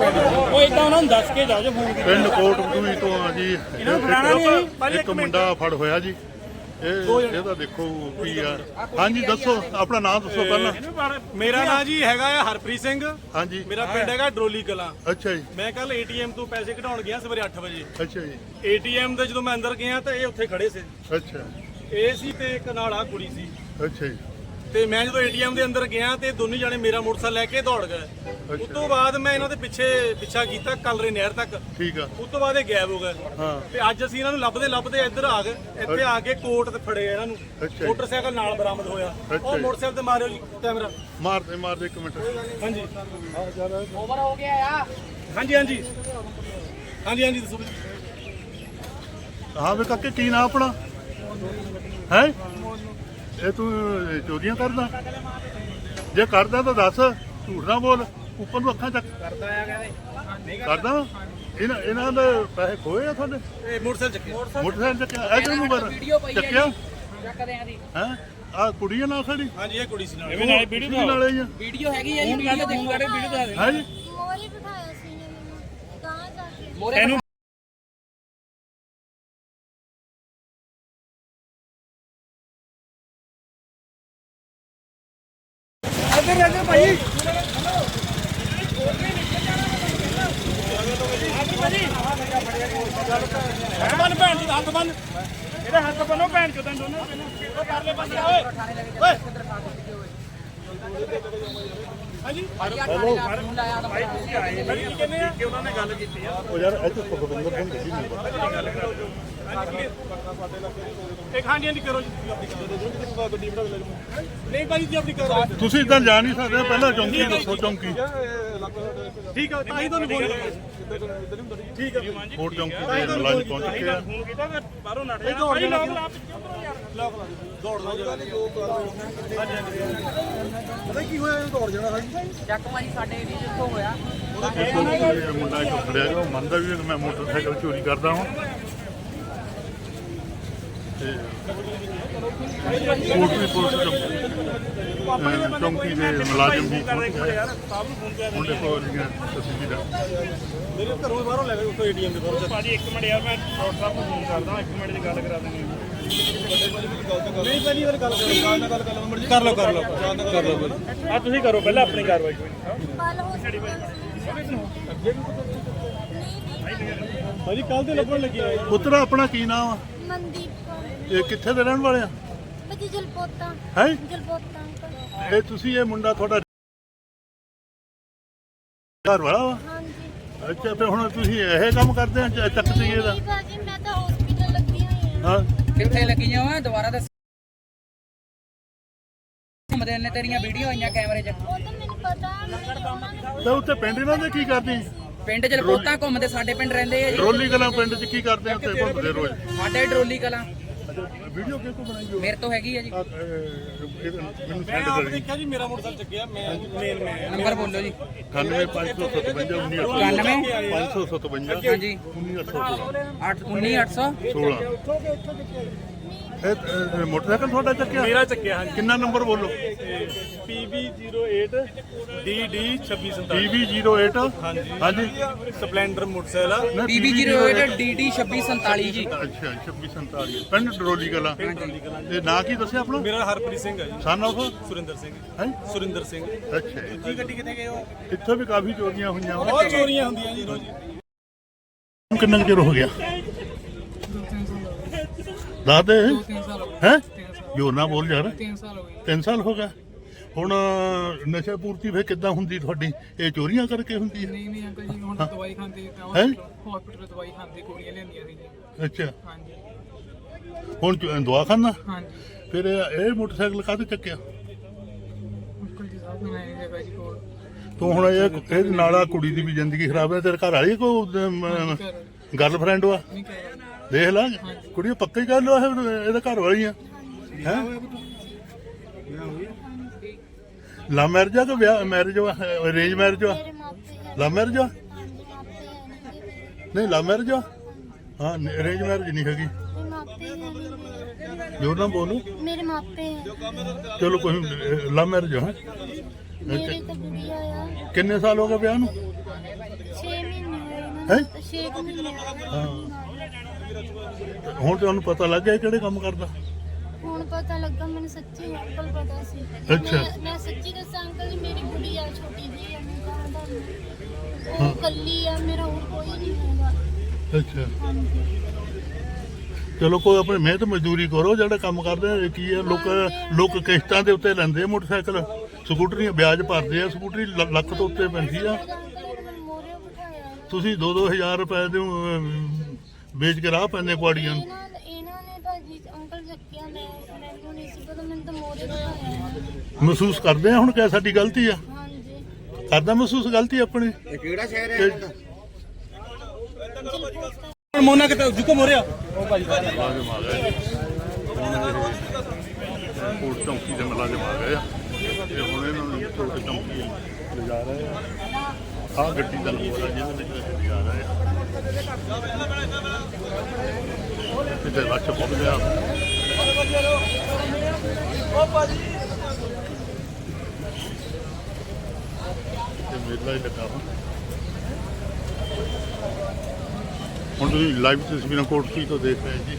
ਉਹ ਇਦਾਂ ਉਹਨਾਂ ਨੂੰ ਦੱਸ ਕੇ ਜਾਓ ਜੇ ਫੋਨ ਕੀਤਾ ਪਿੰਡ ਕੋਟਪੂਰੀ ਤੋਂ ਆ ਜੀ। ਇਹਨਾਂ ਨੂੰ ਫੜਾਉਣਾ ਨਹੀਂ ਇੱਕ- ਇੱਕ ਮੁੰਡਾ ਫੜ ਹੋਇਆ ਜੀ। ਇਹ ਇਹਦਾ ਦੇਖੋ ਕੀ ਆ। ਹਾਂਜੀ ਦੱਸੋ ਆਪਣਾ ਨਾਮ ਦੱਸੋ ਪਹਿਲਾਂ। ਮੇਰਾ ਨਾਂ ਜੀ ਹੈਗਾ ਆ ਹਰਪ੍ਰੀਤ ਸਿੰਘ। ਹਾਂਜੀ। ਮੇਰਾ ਪਿੰਡ ਹੈਗਾ ਡਰੋਲੀ ਕਲਾਂ। ਅੱਛਾ ਜੀ। ਮੈਂ ਕੱਲ ਏਟੀਐਮ ਤੋਂ ਪੈਸੇ ਕਢਾਉਣ ਗਿਆ ਸਵੇਰੇ 8 ਵਜੇ। ਅੱਛਾ ਜੀ। ਏਟੀਐਮ ਦੇ ਜਦੋਂ ਮੈਂ ਅੰਦਰ ਗਿਆ ਤਾਂ ਇਹ ਉੱਥੇ ਖੜੇ ਸੀ। ਅੱਛਾ। ਇਹ ਸੀ ਤੇ ਇੱਕ ਨਾਲ ਆ ਕੁੜੀ ਸੀ। ਅੱਛਾ ਜੀ। ਤੇ ਮੈਂ ਜਦੋਂ ਏਟੀਐਮ ਦੇ ਅੰਦਰ ਗਿਆ ਤੇ ਦੋਨੇ ਜਾਣੇ ਮੇਰਾ ਮੋਟਰਸਾਈਕਲ ਲੈ ਕੇ ਦੌੜ ਗਏ। ਉਸ ਤੋਂ ਬਾਅਦ ਮੈਂ ਇਹਨਾਂ ਦੇ ਪਿੱਛੇ ਪਿੱਛਾ ਕੀਤਾ ਕਲਰੇ ਨਹਿਰ ਤੱਕ। ਠੀਕ ਆ। ਉਸ ਤੋਂ ਬਾਅਦ ਇਹ ਗਾਇਬ ਹੋ ਗਏ। ਹਾਂ। ਤੇ ਅੱਜ ਅਸੀਂ ਇਹਨਾਂ ਨੂੰ ਲੱਭਦੇ ਲੱਭਦੇ ਇੱਧਰ ਆ ਗਏ। ਇੱਥੇ ਆ ਕੇ ਕੋਰਟ ਤੇ ਫੜੇ ਇਹਨਾਂ ਨੂੰ। ਮੋਟਰਸਾਈਕਲ ਨਾਲ ਬਰਾਮਦ ਹੋਇਆ। ਉਹ। ਮੋਟਰਸਾਈਕਲ ਤੇ ਮਾਰਿਓ ਜੀ ਕੈਮਰਾ। ਮਾਰਦੇ ਮਾਰਦੇ ਇੱਕ ਮਿੰਟ। ਹਾਂਜੀ। ਹਾਂਜੀ ਹਾਂਜੀ। ਹਾਂਜੀ ਹਾਂਜੀ ਦੱਸੋ ਜੀ। ਹਾਂ ਵੇ ਕਾਕੇ ਕੀ ਨਾਂ ਆਪਣਾ? ਹੈ? ਇਹ ਤੂੰ ਚੋਰੀਆਂ ਕਰਦਾ? ਜੇ ਕਰਦਾ ਤਾਂ ਦੱਸ ਝੂਠ ਨਾ ਬੋਲ ਉੱਪਰ ਨੂੰ ਅੱਖਾਂ ਚੱਕ। ਕਰਦਾ ਆ ਕਹਿੰਦੇ। ਕਰਦਾ। ਇਹਨਾਂ ਇਹਨਾਂ ਦੇ ਪੈਸੇ ਖੋਏ ਆ ਤੁਹਾਡੇ? ਇਹ ਮੋਟਰਸਾਈਕਲ ਚੱਕਿਆ। ਮੋਟਰਸਾਈਕਲ ਚੱਕਿਆ। ਇਧਰ ਨੂੰ ਕਰ। ਚੱਕਿਆ? ਹੈ? ਆ ਕੁੜੀਆਂ ਨਾਲ ਖੜੀ ਹਾਂਜੀ ਇਹ ਕੁੜੀ ਸੀ ਨਾਲ। ਇਹ ਨਾਲ ਵੀਡੀਓ ਕੁੜੀ ਨਾਲੇ ਹੀ ਆ। ਵੀਡੀਓ ਹੈਗੀ ਹੈ ਜੀ ਵੀਡੀਓ ਦਿਖਾ। ਦੇ। ਹੈ ਜੀ? ਮੋਰੀ ਬਿਠਾਇਆ ਸੀ ਨੇ ਮੈਨੂੰ। ਕਹਾਂ ਜਾ ਕੇ। ਮੋਰੇ ਇਹਨੂੰ ਹੱਥ ਬੰਨ ਭੈਣ ਜੀ ਹੱਥ ਬੰਨ ਇਹਦੇ ਹੱਥ ਬੰਨੋ ਭੈਣ ਚੋਦਾਂ, ਦੋਨੋਂ। ਉਹ ਪਰਲੇ ਪਾਸੇ ਓਏ। ਓਏ। ਹਾਂਜੀ? ਫੋਨ ਲਾਇਆ ਤਾਂ ਭਾਈ ਕਿੰਨੇ ਆ? ਕਿ ਉਹਨਾਂ ਨੇ ਗੱਲ ਕੀਤੀ ਆ? ਉਹ ਯਾਰ ਇੱਥੇ ਸੁਖਵਿੰਦਰ ਸਿੰਘ ਜੀ ਨਹੀਂ ਇੱਕ ਹਾਂਜੀ ਹਾਂਜੀ ਕਰੋ ਜੀ। ਨਹੀਂ ਭਾਈ ਜੀ ਆਪਣੀ ਕਰੋ ਤੁਸੀਂ ਇਦਾਂ ਜਾ ਨਹੀਂ ਸਕਦੇ ਪਹਿਲਾਂ ਚੌਂਕੀ ਦੱਸੋ ਚੌਂਕੀ। ਠੀਕ ਆ ਤਾਂ ਹੀ ਤੁਹਾਨੂੰ ਬੋਲ ਠੀਕ ਆ। ਕੋਟ ਚੌਂਕੀ ਦੇ ਮੁਲਾਜ਼ਮ ਪਹੁੰਚ ਚੁੱਕੇ ਆ। ਫੋਨ ਕੀਤਾ ਫਿਰ ਬਾਹਰੋਂ ਨੱਠ ਜਾ। ਦੌੜ ਭਾਈ ਜਾਣਾ ਲੋਕ ਲਾ ਪਿੱਛੇ ਉਧਰੋਂ ਯਾਰ। ਲੋਕ ਲਾ। ਦੌੜ ਲਾ। ਜਰਾ ਹਾਂਜੀ ਹਾਂਜੀ। ਪਤਾ ਕੀ ਹੋਇਆ ਦੌੜ ਜਾਣਾ ਹਾਂਜੀ ਚੱਕਮਾ ਜੀ ਸਾਡੇ ਏਰੀਆ ਜਿੱਥੋਂ ਹੋਇਆ। ਮੁੰਡਾ ਇੱਕ ਖੜਿਆ ਉਹ ਮੰਨਦਾ ਵੀ ਮੈਂ ਮੋਟਰਸਾਈਕਲ ਚੋਰੀ ਕਰਦਾ ਹਾਂ। ਤੇ ਕੋਟਲੀ ਪੁਲਿਸ ਚੌਂਕੀ ਅਹ ਚੌਂਕੀ ਦੇ ਮੁਲਾਜ਼ਮ ਵੀ ਪਹੁੰਚ ਗਏ ਯਾਰ ਸਾਹਿਬ ਨੂੰ ਫੋਨ ਕਰ ਮੁੰਡੇ ਕੋਲ ਦੀਆਂ ਤਸਵੀਰਾਂ। ਮੇਰੇ ਘਰੋਂ ਬਾਹਰੋਂ ਲੈ ਗਏ ਉੱਥੋਂ ਏਟੀਐਮ ਦੇ ਬਾਹਰੋਂ। ਭਾਜੀ ਇੱਕ ਮਿੰਟ ਯਾਰ ਮੈਂ ਡਾਕਟਰ ਸਾਹਿਬ ਨੂੰ ਫੋਨ ਕਰਦਾ ਇੱਕ ਮਿੰਟ ਦੀ ਗੱਲ ਕਰਾ ਦੇਣੀ ਨਹੀਂ ਪਹਿਲੀ ਵਾਰ ਗੱਲ ਕਰੋ ਨਾਲ ਗੱਲ ਕਰ ਲਓ ਮਰਜ਼ੀ ਕਰ ਲਓ। ਕਰ ਲਓ ਕਰ ਲਓ ਆ ਤੁਸੀਂ ਕਰੋ ਪਹਿਲਾਂ ਆਪਣੀ ਕਾਰਵਾਈ ਕੋਈ ਨਹੀਂ। ਪਲ ਹਸਪੀਟਲ ਭਾਜੀ ਕੱਲ ਤੇ ਲੱਭਣ ਲੱਗੀ ਪੁੱਤਰ ਆਪਣਾ ਕੀ ਨਾਮ ਆ? ਮਨਦੀਪ ਕੌਰ। ਇਹ ਕਿੱਥੇ ਦੇ ਰਹਿਣ ਵਾਲੇ ਆ? ਪਤੀ ਜਲਪੋਤਾ। ਹੈ? ਜਲਪੋਤਾ ਅੰਕਲ। ਇਹ ਤੁਸੀਂ ਇਹ ਮੁੰਡਾ ਤੁਹਾਡਾ ਘਰ ਵਾਲਾ ਵਾ? ਹਾਂਜੀ। ਅੱਛਾ ਫਿਰ ਹੁਣ ਤੁਸੀਂ ਇਹ ਕੰਮ ਕਰਦੇ ਆ ਚ- ਚੱਕ ਤੇ ਇਹਦਾ? ਨਹੀਂ ਭਾਜੀ ਮੈਂ ਤਾਂ ਹਸਪੀਟਲ ਲੱਗੀ ਹੋਈ ਹਾਂ ਹਾਂ। ਕਿੱਥੇ ਲੱਗੀਆਂ ਵਾ ਦੁਬਾਰਾ ਦੱਸ। ਘੁੰਮਦੇ ਨੇ ਤੇਰੀਆਂ ਵੀਡੀਓ ਆਈਆਂ ਕੈਮਰੇ 'ਚ। ਉਹ ਤਾਂ ਮੈਨੂੰ ਪਤਾ ਨਹੀਂ ਤੇ ਉੱਤੇ ਪਿੰਡ ਇਹਨਾਂ ਦੇ ਕੀ ਕਰਦੇ? ਪਿੰਡ 'ਚ ਲਪੋਤਾ ਘੁੰਮਦੇ ਸਾਡੇ ਪਿੰਡ ਰਹਿੰਦੇ ਆ ਜੀ। ਰੋਲੀ ਕਲਾਂ ਪਿੰਡ 'ਚ ਕੀ ਕਰਦੇ ਆ ਉੱਤੇ ਘੁੰਮਦੇ ਰੋਜ਼? ਸਾਡੇ ਡਰੋਲੀ ਕਲਾਂ। ਵੀਡੀਓ ਤੋਂ ਬਣਾਈ ਹੋ ਮੇਰੇ ਤੋਂ ਹੈਗੀ ਆ ਜੀ। ਮੈਨੂੰ ਮੈਂ ਸੈਂਡ ਆਪ ਕਰੀ ਦੇਖਿਆ ਜੀ ਮੇਰਾ ਮੋਟਰਸਾਈਕਲ ਚੱਕਿਆ ਮੈਂ ਮੇਨ ਮੈਂ ਨੰਬਰ ਬੋਲੋ ਜੀ। 98557 91 557 ਹਾਂਜੀ। 1916 8 19800 ਇਹ ਇਹ ਮੋਟਰਸਾਈਕਲ ਤੁਹਾਡਾ ਚੱਕਿਆ? ਮੇਰਾ ਚੱਕਿਆ ਹਾਂਜੀ। ਕਿੰਨਾ ਨੰਬਰ ਬੋਲੋ? PB08 DD 2647 PB08 ਹਾਂਜੀ। ਸਪਲੈਂਡਰ ਮੋਟਰਸਾਈਕਲ ਆ। ਨਾ, PB08 DD 2647 ਜੀ। ਅੱਛਾ 2647 ਪਿੰਡ ਡਰੋਲੀ ਕਲਾਂ। ਤੇ ਨਾਂ ਕੀ ਦੱਸਿਆ ਆਪਣਾ? ਮੇਰਾ ਹਰਪ੍ਰੀਤ ਸਿੰਘ ਹੈ ਜੀ। Son of? ਸੁਰਿੰਦਰ ਸਿੰਘ। ਹੈ? ਸੁਰਿੰਦਰ ਸਿੰਘ। ਅੱਛਾ ਗੱਡੀ ਕਿੱਥੇ ਗਏ ਹੋ? ਇੱਥੇ ਵੀ ਕਾਫੀ ਚੋਰੀਆਂ ਹੋਈਆਂ। ਵਾ। ਬਹੁਤ ਚੋਰੀਆਂ ਹੁੰਦੀਆਂ ਜੀ ਰੋਜ਼। ਕਿੰਨਾ ਕੁ ਚਿਰ ਹੋ ਗਿਆ? ਦੱਸ ਦੇ। ਹੈ ਜੋਰ ਨਾ ਬੋਲ ਯਾਰ। 3 ਸਾਲ ਹੋ ਗਏ। 3 ਸਾਲ ਹੋ ਗਿਆ। ਹੁਣ ਨਸ਼ਾ ਪੂਰਤੀ ਫੇ ਕਿੱਦਾਂ ਹੁੰਦੀ ਤੁਹਾਡੀ? ਇਹ ਚੋਰੀਆਂ ਕਰਕੇ ਹੁੰਦੀ ਹੈ? ਨਹੀਂ ਨਹੀਂ ਅੰਕਲ ਜੀ ਹੁਣ ਤਾਂ ਦਵਾਈ ਖਾਂਦੇ ਤਾਂ ਹੈਂ? ਹਸਪੀਟਲ ਦਵਾਈ ਖਾਂਦੇ ਗੋਲੀਆਂ ਲੈਂਦੀਆਂ ਸੀ ਜੀ ਅੱਛਾ। ਹਾਂਜੀ। ਹੁਣ ਚ- ਦਵਾਖਾਨਾ ਹਾਂਜੀ। ਫਿਰ ਇਹ ਇਹ ਮੋਟਰਸਾਈਕਲ ਕਾਹਤੇ ਚੱਕਿਆ? ਅੰਕਲ ਜੀ ਸਾਹਿਬ ਨੂੰ ਆਏ ਜਗ੍ਹਾ ਜੀ ਕੋਲ। ਤੂੰ ਹੁਣ ਇਹ ਇਹ ਨਾਲ ਆ ਕੁੜੀ ਦੀ ਵੀ ਜ਼ਿੰਦਗੀ ਖਰਾਬ ਹੈ ਤੇਰੇ ਘਰ ਵਾਲੀ ਕੋ ਘਰ ਗਰਲਫ੍ਰੈਂਡ ਵਾ? ਨਹੀਂ ਕਹਿ ਦੇਖ ਲੈ ਕੁੜੀ ਪੱਕੀ ਗੱਲ ਆ ਇਹ ਇਹਦੇ ਘਰ ਵਾਲੀ ਆ। ਹੈ? ਲਾ ਮੈਰਿਜ ਆ ਕਿ ਵਿਆਹ ਮੈਰਿਜ ਅਰੇਂਜ ਮੈਰਿਜ ਮੇਰੇ ਮਾਪੇ ਲਾ ਮੈਰਿਜ ਆ? ਹਾਂਜੀ ਮਾਪੇ ਹੈ ਨਹੀਂ ਨਹੀਂ ਲਾ ਮੈਰਿਜ ਆ? ਹਾਂ ਅਰੇਂਜ ਮੈਰਿਜ ਨਹੀਂ ਹੈਗੀ। ਮਾਪੇ ਨਹੀਂ ਜੋਰ ਨਾਲ ਬੋਲੋ। ਮੇਰੇ ਮਾਪੇ ਚਲੋ ਕੋਈ ਲਾ ਮੈਰਿਜ ਹੈ? ਮੇਰੇ ਤਾਂ ਗੁੜੀਆ ਆ। ਕਿੰਨੇ ਸਾਲ ਹੋ ਗਏ ਵਿਆਹ ਨੂੰ? ਹੈ? ਤੇ ਛੇ ਕੁ ਮਹੀਨੇ ਹਾਂ। ਹੁਣ ਤੁਹਾਨੂੰ ਪਤਾ ਲੱਗ ਗਿਆ ਇਹ ਕਿਹੜੇ ਕੰਮ ਕਰਦਾ? ਹੁਣ ਪਤਾ ਲੱਗਾ ਮੈਨੂੰ ਸੱਚੀ ਅੰਕਲ ਪਤਾ ਸੀ। ਅੱਛਾ। ਮੈਂ- ਮੈਂ ਸੱਚੀ ਦੱਸਾਂ ਅੰਕਲ ਜੀ ਮੇਰੀ ਗੁੜੀਆ ਛੋਟੀ ਜੀ ਆ ਕਹਾਂ ਉਹ ਕੱਲੀ ਆ ਮੇਰਾ ਹੋਰ ਕੋਈ ਨਹੀਂ ਹੈਗਾ। ਅੱਛਾ। ਹਾਂਜੀ। ਚਲੋ ਕੋਈ ਆਪਣੀ ਮਿਹਨਤ ਮਜ਼ਦੂਰੀ ਕਰੋ ਜਿਹੜਾ ਕੰਮ ਕਰਦੇ ਆ ਇਹ ਕੀ ਹੈ ਲੋਕ ਲੋਕ ਕਿਸ਼ਤਾਂ ਦੇ ਉੱਤੇ ਲੈਂਦੇ ਆ ਮੋਟਰਸਾਈਕਲ। ਸਕੂਟਰੀਆਂ ਵਿਆਜ ਭਰਦੇ ਆ ਸਕੂਟਰੀ ਲ- ਲੱਖ ਤੋਂ ਉੱਤੇ ਪੈਂਦੀ ਆ। ਅੰਕਲ ਨੇ ਮੈਨੂੰ ਮੋਰੇ ਬਿਠਾਇਆ। ਤੁਸੀਂ 2-2000 ਰੁਪਏ ਦੇ ਅਮ, ਵੇਚ ਕੇ ਰਾਹ ਪੈਂਦੇ ਕੁਆੜੀਆਂ ਨੂੰ। ਇਹਨਾਂ ਇਹਨਾਂ ਨੇ ਭਾਜੀ ਅੰਕਲ ਚੱਕਿਆ ਮੈਂ ਮੈਨੂੰ ਨਹੀਂ ਸੀ ਪਤਾ ਮੈਨੂੰ ਤਾਂ ਮੋਰੇ ਬਿਠਾਇਆ ਹੈ। ਮਹਿਸੂਸ ਕਰਦੇ ਆ ਹੁਣ ਕਿ ਸਾਡੀ ਗਲਤੀ ਆ? ਹਾਂਜੀ। ਕਰਦਾ ਮਹਿਸੂਸ ਗਲਤੀ ਆਪਣੀ? ਇਹ ਕਿਹੜਾ ਸ਼ਹਿਰ ਹੈ? ਕਿ- ਮੋਨਾ ਕਿਤੇ ਜੁਕੋ ਮੋਰਿਆ? ਮੁਲਾਜ਼ਮ ਆ ਗਏ ਕੋਟ ਚੌਂਕੀ ਦੇ ਮੁਲਾਜ਼ਮ ਆ ਗਏ ਆ। ਤੇ ਹੁਣ ਇਹਨਾਂ ਨੂੰ ਕੋਟ ਚੌਂਕੀ ਲਿਜਾ ਰਹੇ ਆ। ਆਹ ਗੱਡੀ ਦਾ ਨੰਬਰ ਆ, ਜਿਹਦੇ ਵਿੱਚ ਇਹ ਲਿਜਾ ਰਹੇ ਆ ਕਿਤੇ ਰੱਛ ਪੁੱਜ ਗਿਆ। ਤੇ ਮੇਲਾ ਹੀ ਲੱਗਾ ਵਾ। ਹੁਣ ਤੁਸੀਂ ਲਾਈਵ ਤਸਵੀਰਾਂ ਕੋਟਕੀ ਤੋਂ ਦੇਖ ਰਹੇ ਜੀ।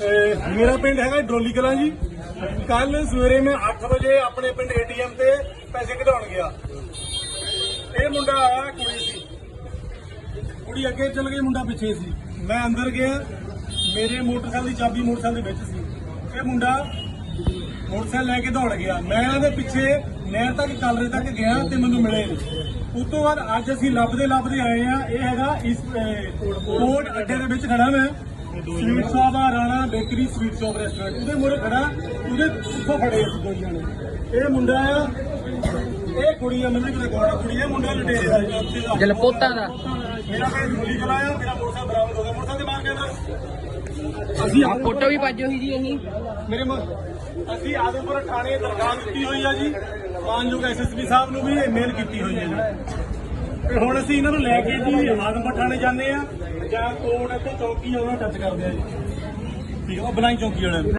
ਮੇਰਾ ਪਿੰਡ ਹੈਗਾ ਡਰੋਲੀ ਕਲਾਂ ਜੀ। ਕੱਲ ਸਵੇਰੇ ਮੈਂ 8 ਵਜੇ ਆਪਣੇ ਪਿੰਡ ਏਟੀਐਮ ਤੇ ਪੈਸੇ ਕਢਾਉਣ ਗਿਆ। ਇਹ ਮੁੰਡਾ ਆਇਆ ਕੁੜੀ ਸੀ। ਕੁੜੀ ਅੱਗੇ ਚੱਲ ਗਈ ਮੁੰਡਾ ਪਿੱਛੇ ਸੀ। ਮੈਂ ਅੰਦਰ ਗਿਆ ਮੇਰੇ ਮੋਟਰਸਾਈਕਲ ਦੀ ਚਾਬੀ ਮੋਟਰਸਾਈਕਲ ਦੇ ਵਿੱਚ ਸੀ। ਇਹ ਮੁੰਡਾ ਮੋਟਰਸਾਈਕਲ ਲੈ ਕੇ ਦੌੜ ਗਿਆ। ਮੈਂ ਇਹਨਾਂ ਦੇ ਪਿੱਛੇ ਨਹਿਰ ਤੱਕ ਕਲਰੇ ਤੱਕ ਗਿਆ ਤੇ ਮੈਨੂੰ ਮਿਲੇ ਉਸ ਤੋਂ ਬਾਅਦ ਅੱਜ ਅਸੀਂ ਲੱਭਦੇ ਲੱਭਦੇ ਆਏ ਆ। ਇਹ ਹੈਗਾ ਇਸ ਅਹ, ਕੋਟ ਅੱਡੇ ਦੇ ਵਿੱਚ ਖੜਾ ਮੈਂ। ਸਵੀਟ ਸ਼ਾਪ ਆ Rana bakery sweet shop restaurant ਉਹਦੇ ਮੂਹਰੇ ਖੜਾ ਉਹਦੇ ਉੱਥੋਂ ਫੜੇ ਅਸੀਂ ਦੋ ਜਾਣੇ ਇਹ ਮੁੰਡਾ ਆ ਇਹ ਕੁੜੀ ਆ ਮੈਨੂੰ ਕਿਤੇ ਗੋੜਾ ਕੁੜੀ ਆ ਮੁੰਡਾ ਲਟੇਰੇ ਦਾ ਜੀ, ਉੱਥੇ ਦਾ ਜਲਪੋਤਾਂ ਦਾ। ਮੇਰਾ ਪਿੰਡ ਗੋਲੀ ਕਲਾ ਆ ਮੇਰਾ ਮੋਟਰਸਾਈਕਲ ਬਰਾਮਦ ਹੋ ਗਿਆ ਮੋਟਰਸਾਈਕਲ ਮਾਰ ਕੇ ਅੰਦਰ। ਅਸੀਂ ਆ ਫੋਟੋ ਵੀ ਪਾਜੋ ਸੀ ਜੀ ਅਸੀਂ ਮੇਰੇ ਮ- ਅਸੀਂ ਆਦਮਪੁਰ ਥਾਣੇ ਦਰਖਾਸਤ ਦਿੱਤੀ ਹੋਈ ਆ ਜੀ। ਮਾਨਯੋਗ ਐਸਐਸਪੀ ਸਾਹਿਬ ਨੂੰ ਵੀ ਮੇਲ ਕੀਤੀ ਹੋਈ ਹੈ ਜੀ। ਤੇ ਹੁਣ ਅਸੀਂ ਇਹਨਾਂ ਨੂੰ ਲੈ ਕੇ ਜੀ ਆਦਮਪੁਰ ਥਾਣੇ ਜਾਂਦੇ ਆ। ਜਾਂ ਕੋਰਟ ਇੱਥੇ ਚੌਕੀ ਆ, ਉਹਨਾਂ ਟੱਚ ਕਰਦੇ ਆ ਜੀ। ਠੀਕ ਆ ਉਹ ਬਲਾਈ ਚੌਕੀ ਵਾਲਿਆਂ ਨੂੰ।